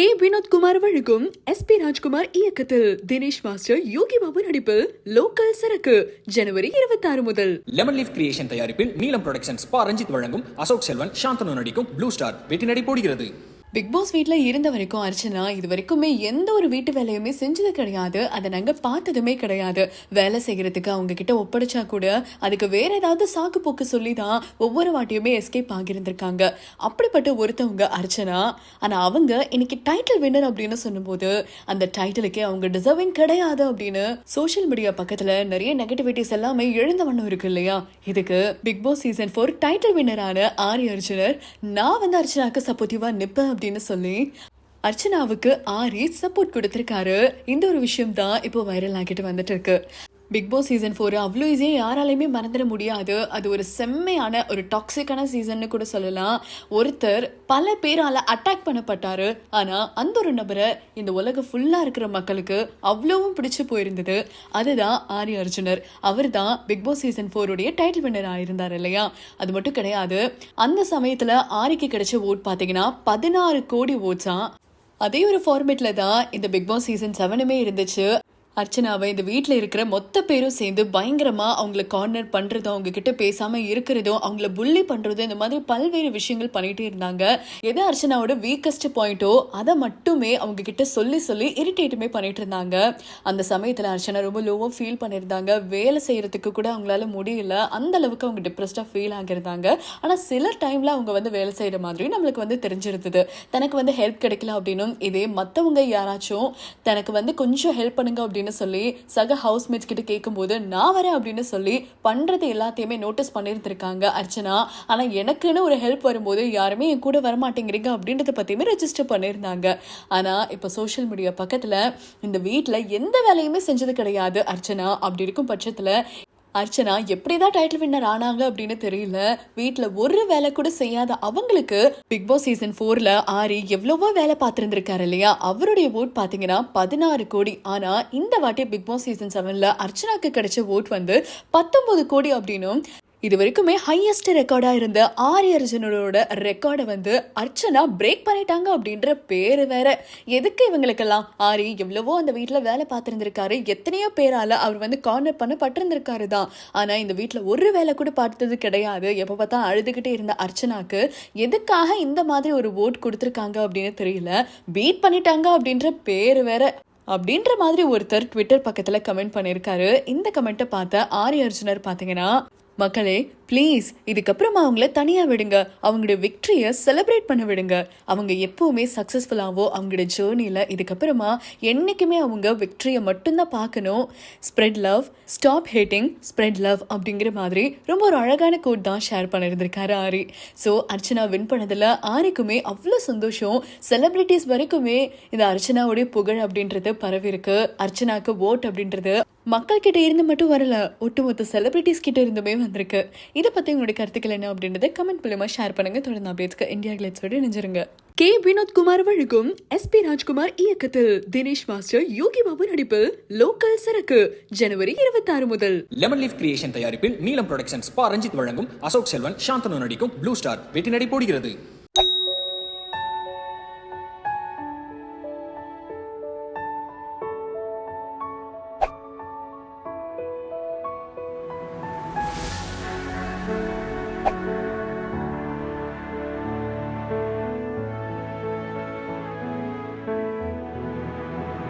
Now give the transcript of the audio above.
K. Vinodkumar வழங்கும் S. B. Rajkumar இயக்கத்தில் Dinesh master Yogi Babu நடிப்பில் லோக்கல் சரக்கு ஜனவரி இருபத்தாறு முதல். லெமன் லீஃப் கிரியேஷன் தயாரிப்பில் நீலம் புரொடக்ஷன்ஸ் பா ரஞ்சித் வழங்கும் அசோக் செல்வன் சாந்தனு நடிக்கும் ப்ளூ ஸ்டார் வெற்றி நடை போடுகிறது பிக் பாஸ் வீட்டில் இருந்த வரைக்கும் அர்ச்சனா இது வரைக்குமே எந்த ஒரு வீட்டு வேலையுமே செஞ்சது கிடையாது. அதை நாங்கள் பார்த்ததுமே கிடையாது. வேலை செய்கிறதுக்கு அவங்க கிட்ட ஒப்படைச்சா கூட அதுக்கு வேற ஏதாவது சாக்கு போக்கு சொல்லி தான் ஒவ்வொரு வாட்டியுமே எஸ்கேப் ஆகியிருந்திருக்காங்க. அப்படிப்பட்ட ஒருத்தவங்க அர்ச்சனா ஆனால் அவங்க இன்னைக்கு டைட்டில் வின்னர் அப்படின்னு சொல்லும்போது அந்த டைட்டிலுக்கே அவங்க டிசர்விங் கிடையாது அப்படின்னு சோஷியல் மீடியா பக்கத்தில் நிறைய நெகட்டிவிட்டிஸ் எல்லாமே எழுந்த வண்ணம் இருக்கு இல்லையா? இதுக்கு big boss season four title வின்னரான Aari Arjunar நான் வந்து அர்ச்சனாக்கு சப்போர்ட்டிவாக நிற்பேன் அப்படின்னு சொல்லி அர்ச்சனாவுக்கு ஆரி சப்போர்ட் கொடுத்திருக்காரு. இந்த ஒரு விஷயம் தான் இப்போ வைரல் ஆகிட்டு வந்துட்டு இருக்கு. பிக் பாஸ் சீசன் ஃபோர் அவ்வளோ ஈஸியாக யாராலையுமே மறந்துட முடியாது. அது ஒரு செம்மையான ஒரு டாக்ஸிக்கான சீசன்னு கூட சொல்லலாம். ஒருத்தர் பல பேரால் அட்டாக் பண்ணப்பட்டாரு. ஆனால் அந்த ஒரு நபரை இந்த உலகம் ஃபுல்லாக இருக்கிற மக்களுக்கு அவ்வளோவும் பிடிச்சு போயிருந்தது. அதுதான் ஆரிய அர்ஜுனர். அவர் தான் பிக் பாஸ் சீசன் ஃபோருடைய டைட்டில் வின்னர் ஆயிருந்தார் இல்லையா? அது மட்டும் கிடையாது. அந்த சமயத்தில் ஆரிக்கு கிடைச்ச ஓட் பார்த்தீங்கன்னா பதினாறு கோடி ஓட்ஸாக அதே ஒரு ஃபார்மேட்டில் தான் இந்த பிக் பாஸ் சீசன் செவனுமே இருந்துச்சு. அர்ச்சனாவை இந்த வீட்டில் இருக்கிற மொத்த பேரும் சேர்ந்து பயங்கரமாக அவங்கள கார்னர் பண்ணுறதும் அவங்க கிட்ட பேசாமல் இருக்கிறதும் அவங்கள புள்ளி பண்ணுறதும் இந்த மாதிரி பல்வேறு விஷயங்கள் பண்ணிகிட்டே இருந்தாங்க. எது அர்ச்சனாவோட வீக்கஸ்ட் பாயிண்ட்டோ அதை மட்டுமே அவங்க கிட்ட சொல்லி சொல்லி இரிட்டேட்டுமே பண்ணிட்டு இருந்தாங்க. அந்த சமயத்தில் அர்ச்சனா ரொம்ப லோவாக ஃபீல் பண்ணியிருந்தாங்க. வேலை செய்கிறதுக்கு கூட அவங்களால முடியல. அந்த அளவுக்கு அவங்க டிப்ரெஸ்டாக ஃபீல் ஆகியிருந்தாங்க. ஆனால் சில டைமில் அவங்க வந்து வேலை செய்கிற மாதிரி நம்மளுக்கு வந்து தெரிஞ்சிருந்தது. தனக்கு வந்து ஹெல்ப் கிடைக்கல அப்படின்னும் இதே மற்றவங்க யாராச்சும் தனக்கு வந்து கொஞ்சம் ஹெல்ப் பண்ணுங்க அப்படின்னு சொல்லி சக ஹவுஸ்மேட்ஸ் கிட்ட கேட்கும்போது நான் வரேன் அப்படின்னு சொல்லி பண்றது எல்லாத்தையுமே நோட்டீஸ் பண்ணியிருந்திருக்காங்க அர்ச்சனா. ஆனா எனக்குன்னு ஒரு ஹெல்ப் வரும்போது யாருமே என் கூட வரமாட்டேங்கிறீங்க அப்படின்றத பத்தியுமே ரெஜிஸ்டர் பண்ணியிருந்தாங்க ஆனா இப்போ சோஷியல் மீடியா பக்கத்துல இந்த வீட்டில் எந்த வேலையுமே செஞ்சது கிடையாது அர்ச்சனா. அப்படி இருக்கும் பட்சத்தில் அர்ச்சனா எப்படிதான் டைட்டில் வின்னர் ஆனாங்க அப்படின்னு தெரியல. வீட்டில் ஒரு வேலை கூட செய்யாத அவங்களுக்கு பிக் பாஸ் சீசன் ஃபோர்ல ஆரி எவ்வளவோ வேலை பார்த்துருந்துருக்காரு இல்லையா? அவருடைய ஓட் பார்த்தீங்கன்னா பதினாறு கோடி. ஆனால் இந்த வாட்டி பிக் பாஸ் சீசன் செவனில் அர்ச்சனாக்கு கிடைச்ச ஓட் வந்து பத்தொன்பது கோடி அப்படின்னும் இது வரைக்குமே ஹையஸ்ட் ரெக்கார்டாக இருந்த ஆரி அர்ஜுனரோட ரெக்கார்டை வந்து அர்ச்சனா பிரேக் பண்ணிட்டாங்க அப்படின்ற பேர் வேற. எதுக்கு இவங்களுக்கெல்லாம்? ஆரி எவ்வளவோ அந்த வீட்டில் வேலை பார்த்துருந்துருக்காரு. எத்தனையோ பேரால அவர் வந்து கார்னர் பண்ண பட்டிருந்திருக்காரு தான் ஆனால் இந்த வீட்டில் ஒரு வேலை கூட பார்த்தது கிடையாது. எப்போ பார்த்தா அழுதுகிட்டே இருந்த அர்ச்சனாக்கு எதுக்காக இந்த மாதிரி ஒரு ஓட் கொடுத்துருக்காங்க அப்படின்னு தெரியல. பீட் பண்ணிட்டாங்க அப்படின்ற பேர் வேற. அப்படின்ற மாதிரி ஒருத்தர் ட்விட்டர் பக்கத்தில் கமெண்ட் பண்ணியிருக்காரு இந்த கமெண்ட்டை பார்த்த ஆரி அர்ஜுனர் பார்த்தீங்கன்னா மக்களே ப்ளீஸ் இதுக்கப்புறமா அவங்கள தனியாக விடுங்க. அவங்களோட விக்ட்ரியை செலிப்ரேட் பண்ண விடுங்க. அவங்க எப்போவுமே சக்ஸஸ்ஃபுல்லாகவோ அவங்களோட ஜேர்னியில் இதுக்கப்புறமா என்றைக்குமே அவங்க விக்ட்ரியை மட்டும்தான் பார்க்கணும். Spread love stop hating spread love அப்படிங்கிற மாதிரி ரொம்ப ஒரு அழகான கோட் தான் ஷேர் பண்ணியிருந்திருக்காரு ஆரி. ஸோ அர்ச்சனா வின் பண்ணதில் ஆரிக்குமே அவ்வளோ சந்தோஷம். செலிப்ரிட்டிஸ் வரைக்குமே இந்த அர்ச்சனாவுடைய புகழ் அப்படின்றது பரவி இருக்கு அர்ச்சனாக்கு ஓட் அப்படின்றது மக்கள் கிட்ட இருந்து மட்டும் வரல ஒட்டுமொத்த செலிபிரிட்டிஸ் கிட்ட இருந்துமே வந்திருக்கு. இதை பத்தி உங்களுடைய கருத்துக்கள் என்ன அப்படின்றத கமெண்ட் மூலமா ஷேர் பண்ணுங்க. தொடர்ந்து அப்டேட்ஸ்க்கு இந்தியா கிளட்ஸோட இணைஞ்சிருங்க. கே. வினோத்குமார் வழங்கும் எஸ் பி ராஜ்குமார் இயக்கத்தில் தினேஷ் மாஸ்டர் யோகி பாபு நடிப்பில் லோக்கல் சரக்கு ஜனவரி இருபத்தாறு முதல். லெமன் லீஃப் கிரியேஷன் தயாரிப்பில் நீலம் ப்ரொடக்ஷன்ஸ் பா ரஞ்சித் வழங்கும் அசோக் செல்வன் சாந்தனு நடிக்கும் ப்ளூ ஸ்டார் வெற்றி நடிப்போடுகிறது. போடுகிறது